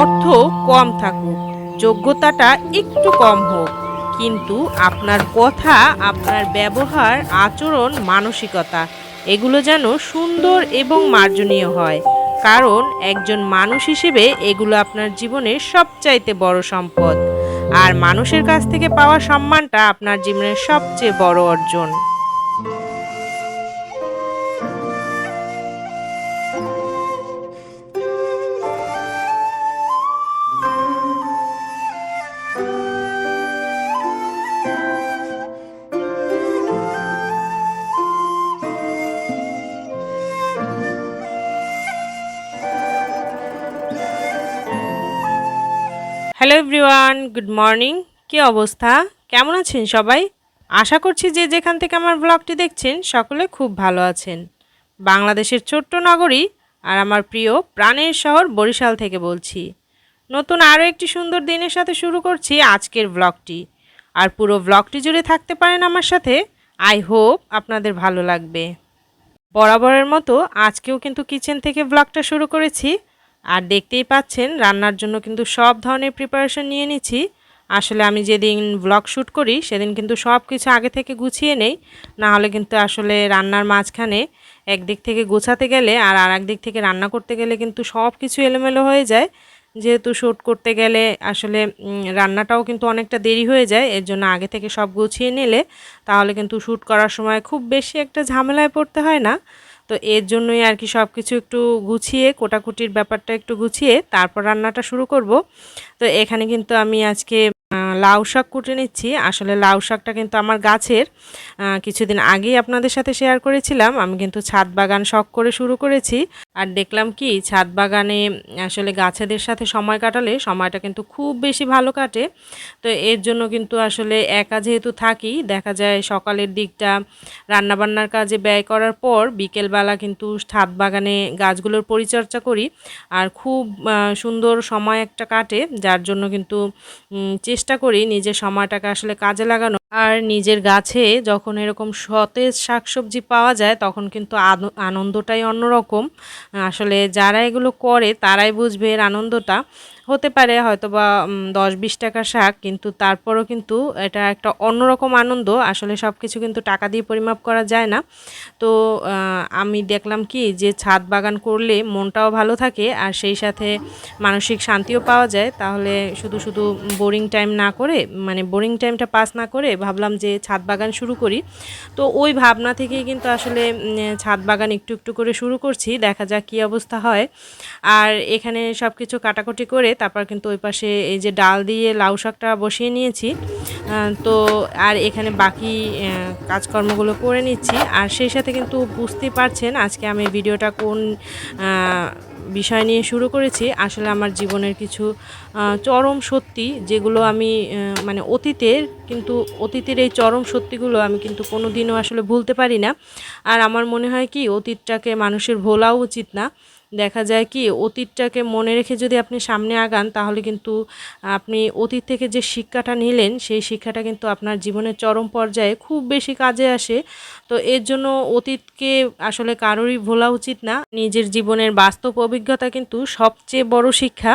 অর্থ কম থাকুক, যোগ্যতাটা একটু কম হোক। কিন্তু আপনার কথা, আপনার ব্যবহার, আচরণ, মানসিকতা, এগুলো যেন সুন্দর এবং মার্জনীয় হয়। কারণ একজন মানুষ হিসেবে এগুলো আপনার জীবনের সবচাইতে বড় সম্পদ। আর মানুষের কাছ থেকে পাওয়া সম্মানটা আপনার জীবনের সবচেয়ে বড় অর্জন। Hello everyone, good morning. কি অবস্থা? কেমন আছেন সবাই? আশা করছি যে যেখান থেকে আমার ব্লগটি দেখছেন, সকলে খুব ভালো আছেন। বাংলাদেশের ছোট্ট নগরী আর আমার প্রিয় প্রাণের শহর বরিশাল থেকে বলছি। নতুন আরও একটি সুন্দর দিনের সাথে শুরু করছি আজকের ব্লগটি আর পুরো ব্লগটি জুড়ে থাকতে পারেন আমার সাথে। আই হোপ আপনাদের ভালো লাগবে। বরাবরের মতো আজকেও কিন্তু কিচেন থেকে ব্লগটা শুরু করেছি। আর দেখতেই পাচ্ছেন, রান্নার জন্য কিন্তু সব ধরনের প্রিপারেশন নিয়ে নিচ্ছি। আসলে আমি যেদিন ব্লগ শ্যুট করি, সেদিন কিন্তু সব কিছু আগে থেকে গুছিয়ে নেই। না হলে কিন্তু আসলে রান্নার মাঝখানে একদিক থেকে গোছাতে গেলে আর আর দিক থেকে রান্না করতে গেলে কিন্তু সব কিছু এলোমেলো হয়ে যায়। যেহেতু শ্যুট করতে গেলে আসলে রান্নাটাও কিন্তু অনেকটা দেরি হয়ে যায়, এর জন্য আগে থেকে সব গুছিয়ে নিলে তাহলে কিন্তু শ্যুট করার সময় খুব বেশি একটা ঝামেলায় পড়তে হয় না। তো এর জন্যই আর কি সব কিছু একটু গুছিয়ে, কোটাকুটির ব্যাপারটা একটু গুছিয়ে তারপর রান্নাটা শুরু করব। তো এখানে কিন্তু আমি আজকে লাউ শাক কুটে নিচ্ছি। আসলে লাউ শাকটা কিন্তু আমার গাছের। কিছুদিন আগেই আপনাদের সাথে শেয়ার করেছিলাম। আমি কিন্তু ছাদ বাগান শখ করে শুরু করেছি। আর দেখলাম কি, ছাদ বাগানে আসলে গাছেদের সাথে সময় কাটালে সময়টা কিন্তু খুব বেশি ভালো কাটে। তো এর জন্য কিন্তু আসলে একা যেহেতু থাকি, দেখা যায় সকালের দিকটা রান্নাবান্নার কাজে ব্যয় করার পর বিকেলবেলা কিন্তু ছাদ বাগানে গাছগুলোর পরিচর্যা করি আর খুব সুন্দর সময় একটা কাটে, যার জন্য কিন্তু চেষ্টা করি নিজের সময়টাকে আসলে কাজে লাগানো আর নিজের গাছে যখন এরকম সতেজ শাকসবজি পাওয়া যায়, তখন কিন্তু আনো- আনন্দটাই অন্যরকম। আসলে যারা এগুলো করে, তারাই বুঝবে এর আনন্দটা। হতে পারে হয়তো বা দশ বিশ টাকা শাক, কিন্তু তারপরও কিন্তু এটা একটা অন্যরকম আনন্দ। আসলে সব কিছু কিন্তু টাকা দিয়ে পরিমাপ করা যায় না। তো আমি দেখলাম কি যে ছাদ বাগান করলে মনটাও ভালো থাকে, আর সেই সাথে মানসিক শান্তিও পাওয়া যায়। তাহলে শুধু শুধু বোরিং টাইম না করে মানে বোরিং টাইমটা পাস না করে ভাবলাম যে ছাদ বাগান শুরু করি। তো ওই ভাবনা থেকেই কিন্তু আসলে ছাদ বাগান একটু একটু করে শুরু করছি, দেখা যাক কী অবস্থা হয়। আর এখানে সব কিছু কাটাকুটি করে তারপর কিন্তু ওই পাশে এই যে ডাল দিয়ে লাউ শাকটা বসিয়ে নিয়েছি। তো আর এখানে বাকি কাজকর্মগুলো করে নিচ্ছি। আর সেই সাথে কিন্তু বুঝতে পারছেন আজকে আমি ভিডিওটা কোন বিষয় নিয়ে শুরু করেছি। আসলে আমার জীবনের কিছু চরম সত্যি যেগুলো আমি মানে অতীতের কিন্তু অতীতের এই চরম সত্যিগুলো আমি কিন্তু কোনো দিনও আসলে ভুলতে পারি না। আর আমার মনে হয় কি, অতীতটাকে মানুষের ভোলাও উচিত না। দেখা যায় কি, অতীতটাকে মনে রেখে যদি আপনি সামনে আগান, তাহলে কিন্তু আপনি অতীত থেকে যে শিক্ষাটা নিলেন, সেই শিক্ষাটা কিন্তু আপনার জীবনের চরম পর্যায়ে খুব বেশি কাজে আসে। তো এর জন্য অতীতকে আসলে কারোরই ভোলা উচিত না। নিজের জীবনের বাস্তব অভিজ্ঞতা কিন্তু সবচেয়ে বড় শিক্ষা।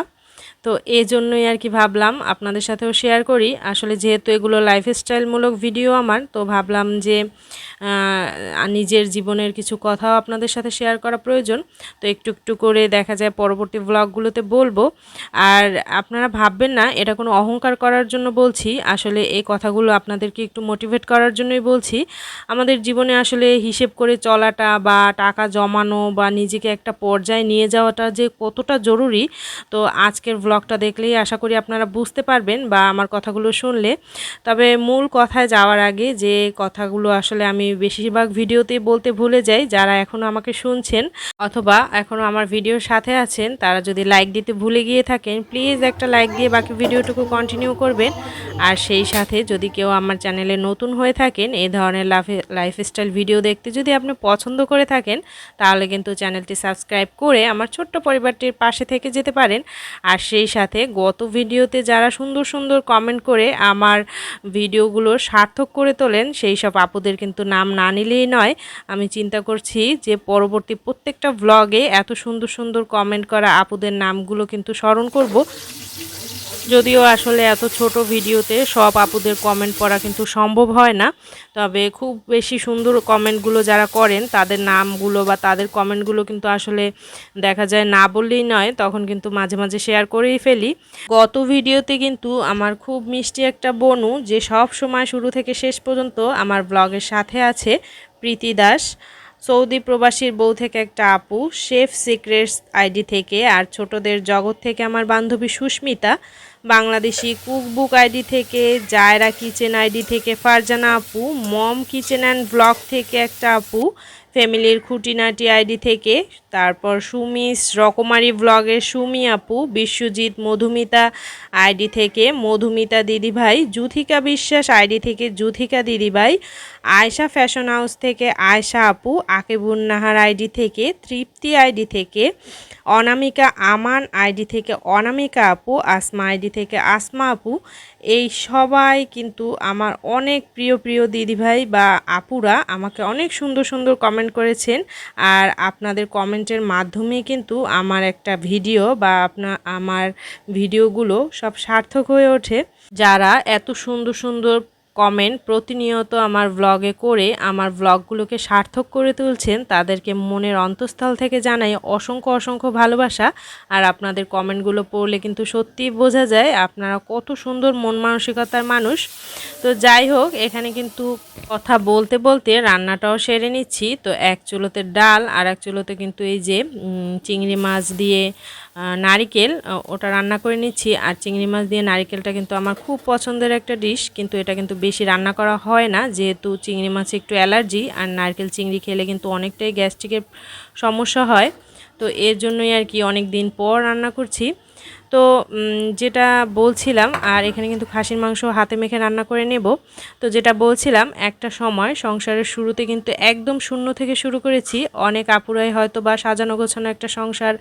তো এই জন্যই আর কি ভাবলাম আপনাদের সাথেও শেয়ার করি। আসলে যেহেতু এগুলো লাইফস্টাইলমূলক ভিডিও আমার, তো ভাবলাম যে নিজের জীবনের কিছু কথাও আপনাদের সাথে শেয়ার করা প্রয়োজন। তো একটু একটু করে দেখা যায় পরবর্তী ব্লগগুলোতে বলব। আর আপনারা ভাববেন না, এটা কোনো অহংকার করার জন্য বলছি। আসলে এই কথাগুলো আপনাদেরকে একটু মোটিভেট করার জন্যই বলছি। আমাদের জীবনে আসলে হিসেব করে চলাটা বা টাকা জমানো বা নিজেকে একটা পর্যায়ে নিয়ে যাওয়াটা যে কতটা জরুরি, তো আজকের ব্লগটা দেখলেই আশা করি আপনারা বুঝতে পারবেন বা আমার কথাগুলো শুনলে। তবে মূল কথায় যাওয়ার আগে যে কথাগুলো আসলে আমি বেশিরভাগ ভিডিওতেই বলতে ভুলে যাই, যারা এখনও আমাকে শুনছেন অথবা এখনও আমার ভিডিওর সাথে আছেন, তারা যদি লাইক দিতে ভুলে গিয়ে থাকেন প্লিজ একটা লাইক দিয়ে বাকি ভিডিওটুকু কন্টিনিউ করবেন। আর সেই সাথে যদি কেউ আমার চ্যানেলে নতুন হয়ে থাকেন, এই ধরনের লাইফস্টাইল ভিডিও দেখতে যদি আপনি পছন্দ করে থাকেন, তাহলে কিন্তু চ্যানেলটি সাবস্ক্রাইব করে আমার ছোট্ট পরিবারটির পাশে থেকে যেতে পারেন। আর সেই সেই সাথে গত ভিডিওতে যারা সুন্দর সুন্দর কমেন্ট করে আমার ভিডিওগুলো সার্থক করে তোলেন, সেই সব আপুদের কিন্তু নাম না নিলেই নয়। আমি চিন্তা করছি যে পরবর্তী প্রত্যেকটা ব্লগে এত সুন্দর সুন্দর কমেন্ট করা আপুদের নামগুলো কিন্তু স্মরণ করব। যদিও আসলে এত ছোট ভিডিওতে সব আপুদের কমেন্ট পড়া কিন্তু সম্ভব হয় না। তবে খুব বেশি সুন্দর কমেন্টগুলো যারা করেন, তাদের নামগুলো বা তাদের কমেন্টগুলো কিন্তু আসলে দেখা যায় না বললেই নয়, তখন কিন্তু মাঝে মাঝে শেয়ার করেই ফেলি। গত ভিডিওতে কিন্তু আমার খুব মিষ্টি একটা বনু, যে সব সময় শুরু থেকে শেষ পর্যন্ত আমার ব্লগের সাথে আছে, প্রীতি দাস। সৌদি প্রবাসীর বউ থেকে একটা আপু, শেফ সিক্রেটস আইডি থেকে, আর ছোটদের জগৎ থেকে আমার বান্ধবী সুস্মিতা। বাংলাদেশি কুকবুক আইডি থেকে, জায়রা কিচেন আইডি থেকে, ফারজানা আপু মম কিচেন অ্যান্ড ব্লগ থেকে একটা আপু। ফ্যামিলির খুঁটিনাটি আইডি থেকে। তারপর সুমিস রকমারি ব্লগের সুমি আপু, বিশ্বজিৎ মধুমিতা আইডি থেকে, মধুমিতা দিদিভাই, জুথিকা বিশ্বাস আইডি থেকে, জুথিকা দিদিভাই, আয়শা ফ্যাশন হাউস থেকে আয়শা আপু আকেবুন নাহার আইডি থেকে, তৃপ্তি আইডি থেকে, অনামিকা আমান আইডি থেকে অনামিকা আপু, আসমা আইডি থেকে আসমা আপু এই সবাই কিন্তু আমার অনেক প্রিয় প্রিয় দিদিভাই বা আপুরা আমাকে অনেক সুন্দর সুন্দর কমেন্ট করেছেন। আর আপনাদের কমেন্টের মাধ্যমে কিন্তু আমার একটা ভিডিও বা আপনার আমার ভিডিওগুলো সব সার্থক হয়ে ওঠে। যারা এত সুন্দর সুন্দর কমেন্ট প্রতিনিয়ত আমার ব্লগে করে আমার ব্লগগুলোকে সার্থক করে তুলছেন, তাদেরকে মনের অন্তঃস্থল থেকে জানাই অসংখ্য অসংখ্য ভালোবাসা। আর আপনাদের কমেন্টগুলো পড়লে কিন্তু সত্যিই বোঝা যায় আপনারা কত সুন্দর মন মানসিকতার মানুষ। তো যাই হোক, এখানে কিন্তু কথা বলতে বলতে রান্নাটাও সেরে নিচ্ছি। তো এক চুলোতে ডাল আর এক চুলোতে কিন্তু এই যে চিংড়ি মাছ দিয়ে নারিকেল ওটা রান্না করে নিচ্ছি। আর চিংড়ি মাছ দিয়ে নারিকেলটা কিন্তু আমার খুব পছন্দের একটা ডিশ কিন্তু এটা কিন্তু বেশি রান্না করা হয় না, যেহেতু চিংড়ি মাছে একটু অ্যালার্জি আর নারকেল চিংড়ি খেলে কিন্তু অনেকটাই গ্যাস্ট্রিকের সমস্যা হয়। তো এর জন্যই আর কি অনেক দিন পর রান্না করছি। তো যেটা বলছিলাম, আর এখানে কিন্তু খাসির মাংস হাতে মেখে রান্না করে নেব। তো যেটা বলছিলাম, একটা সময় সংসারের শুরুতে কিন্তু একদম শূন্য থেকে শুরু করেছি। অনেক আপুরাই হয়তো বা সাজানো গোছানো একটা সংসার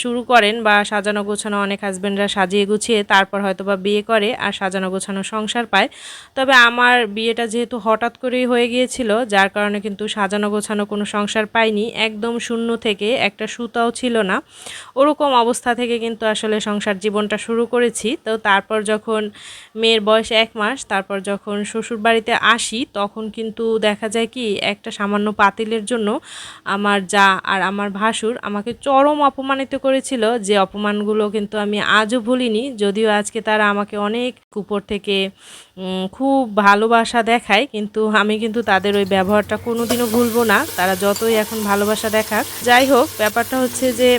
শুরু করেন বা সাজানো গোছানো অনেক হাজব্যান্ডরা সাজিয়ে গুছিয়ে তারপর হয়তো বা বিয়ে করে আর সাজানো গোছানো সংসার পায়। তবে আমার বিয়েটা যেহেতু হঠাৎ করেই হয়ে গিয়েছিল, যার কারণে কিন্তু সাজানো গোছানো কোনো সংসার পাইনি। একদম শূন্য থেকে একটা সুতাও ছিল না। ওরকম অবস্থা থেকে কিন্তু আসলে সংসার জীবনটা শুরু করেছি। তো তারপর যখন মেয়ের বয়স এক মাস, তারপর যখন শ্বশুর বাড়িতে আসি, তখন কিন্তু দেখা যায় কি, একটা সামান্য পাতিলের জন্য আমার যা আর আমার ভাসুর আমাকে চরম অপমানিত করেছিল যে অপমানগুলো কিন্তু আমি আজও ভুলিনি। যদিও আজকে তারা আমাকে অনেক উপর থেকে খুব ভালোবাসা দেখায়, কিন্তু আমি কিন্তু তাদের ওই ব্যবহারটা কোনোদিনও ভুলবো না। তারা যতই এখন ভালোবাসা দেখাক। যাই হোক, ব্যাপারটা হচ্ছে যে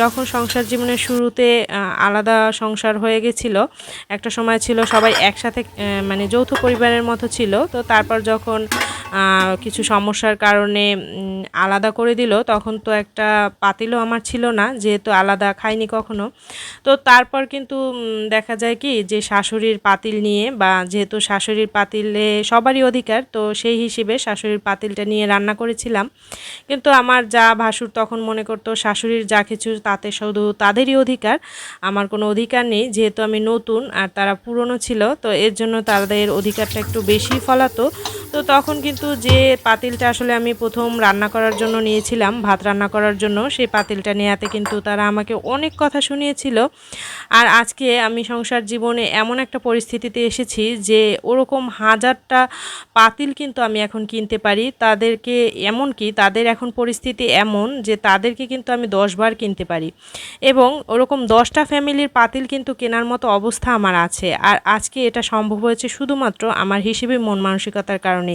যখন সংসার জীবনের শুরুতে আলাদা সংসার হয়ে গেছিল। একটা সময় ছিল সবাই একসাথে মানে যৌথ পরিবারের মতো ছিল। তো তারপর যখন কিছু সমস্যার কারণে আলাদা করে দিল, তখন তো একটা পাতিলও আমার ছিল না, যেহেতু আলাদা খাইনি কখনো। তো তারপর কিন্তু দেখা যায় কি, যে শাশুড়ির পাতিল নিয়ে বা যেহেতু শাশুড়ির পাতিলে সবারই অধিকার, তো সেই হিসেবে শাশুড়ির পাতিলটা নিয়ে রান্না করেছিলাম। কিন্তু আমার যা ভাসুর তখন মনে করতো, শাশুড়ির যা কিছু, তাতে শুধু তাদেরই অধিকার, আমার কোনো অধিকার নেই, যেহেতু আমি নতুন আর তারা পুরনো ছিল, তো এর জন্য তাদের অধিকারটা একটু বেশি ফলাতো। তো তখন কিন্তু যে পাতিলটা আসলে আমি প্রথম রান্না করার জন্য নিয়েছিলাম, ভাত রান্না করার জন্য, সেই পাতিলটা নেওয়াতে কিন্তু তারা আমাকে অনেক কথা শুনিয়েছিল। আর আজকে আমি সংসার জীবনে এমন একটা পরিস্থিতিতে এসেছি যে ওরকম হাজারটা পাতিল কিন্তু আমি এখন কিনতে পারি। তাদেরকে এমন কি তাদের এখন পরিস্থিতি এমন যে তাদেরকে কিন্তু আমি দশবার কিনতে পারি। এবং ওরকম দশটা ফ্যামিলির পাতিল কিন্তু কেনার মতো অবস্থা আমার আছে। আর আজকে এটা সম্ভব হয়েছে শুধুমাত্র আমার হিসেবে মন মানসিকতার কারণে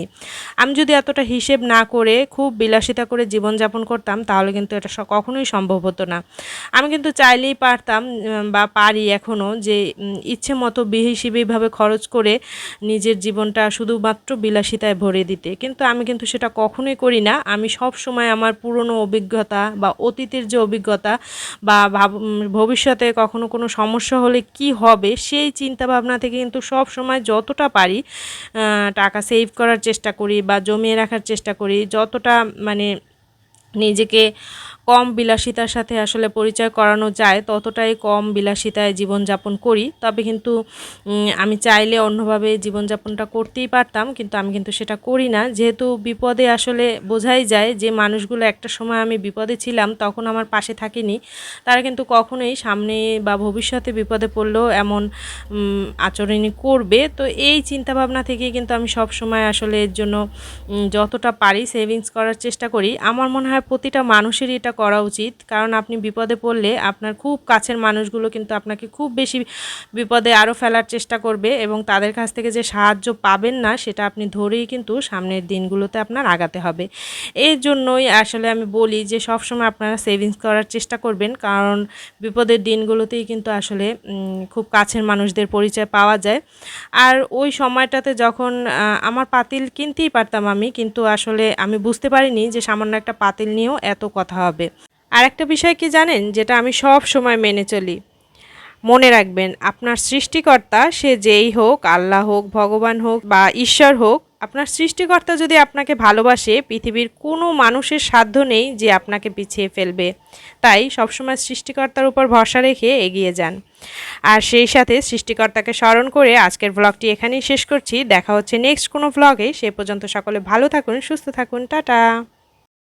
আমি যদি এতটা হিসেব না করে খুব বিলাসিতা করে জীবনযাপন করতাম, তাহলে কিন্তু এটা কখনোই সম্ভব হতো না। আমি কিন্তু চাইলেই পারতাম বা পারি এখনও যে ইচ্ছে মতো বিহিসিবিভাবে খরচ করে নিজের জীবনটা শুধুমাত্র বিলাসিতায় ভরে দিতে। কিন্তু আমি কিন্তু সেটা কখনোই করি না। আমি সব সময় আমার পুরনো অভিজ্ঞতা বা অতীতের যে অভিজ্ঞতা বা ভবিষ্যতে কখনো কোনো সমস্যা হলে কি হবে, সেই চিন্তা ভাবনা থেকে কিন্তু সব সময় যতটা পারি টাকা সেভ করার চেষ্টা করি বা জমিয়ে রাখার চেষ্টা করি, যতটা মানে নিজেকে কম বিলাসিতার সাথে আসলে পরিচয় করানো যায়, ততটাই কম বিলাসিতায় জীবনযাপন করি। তবে কিন্তু আমি চাইলে অন্যভাবে জীবনযাপনটা করতেই পারতাম, কিন্তু আমি কিন্তু সেটা করি না। যেহেতু বিপদে আসলে বোঝাই যায় যে, মানুষগুলো একটা সময় আমি বিপদে ছিলাম, তখন আমার পাশে থাকিনি। তারা কিন্তু কখনোই সামনে বা ভবিষ্যতে বিপদে পড়লেও এমন আচরণই করবে। তো এই চিন্তাভাবনা থেকে কিন্তু আমি সব সময় আসলে এর জন্য যতটা পারি সেভিংস করার চেষ্টা করি। আমার মনে হয় প্রতিটা মানুষেরই এটা করা উচিত। কারণ আপনি বিপদে পড়লে আপনার খুব কাছের মানুষগুলো কিন্তু আপনাকে খুব বেশি বিপদে আরও ফেলার চেষ্টা করবে এবং তাদের কাছ থেকে যে সাহায্য পাবেন না, সেটা আপনি ধরেই কিন্তু সামনের দিনগুলোতে আপনার আগাতে হবে। এর জন্যই আসলে আমি বলি যে সবসময় আপনারা সেভিংস করার চেষ্টা করবেন। কারণ বিপদের দিনগুলোতেই কিন্তু আসলে খুব কাছের মানুষদের পরিচয় পাওয়া যায়। আর ওই সময়টাতে যখন আমার পাতিল কিনতেই পারতাম আমি, কিন্তু আসলে আমি বুঝতে পারিনি যে সামান্য একটা পাতিল নিয়েও এত কথা হবে। আর একটা বিষয় কি জানেন? যেটা আমি সব সময় মেনে চলি। মনে রাখবেন, আপনার সৃষ্টিকর্তা সে যেই হোক, আল্লাহ হোক, ভগবান হোক বা ঈশ্বর হোক, আপনার সৃষ্টিকর্তা যদি আপনাকে ভালোবাসে, পৃথিবীর কোনো মানুষের সাধ্য নেই যে আপনাকে পিছিয়ে ফেলবে। তাই সবসময় সৃষ্টিকর্তার উপর ভরসা রেখে এগিয়ে যান। আর সেই সাথে সৃষ্টিকর্তাকে স্মরণ করে আজকের ব্লগটি এখানেই শেষ করছি। দেখা হচ্ছে নেক্সট কোনো ব্লগে সে পর্যন্ত সকলে ভালো থাকুন, সুস্থ থাকুন। টাটা!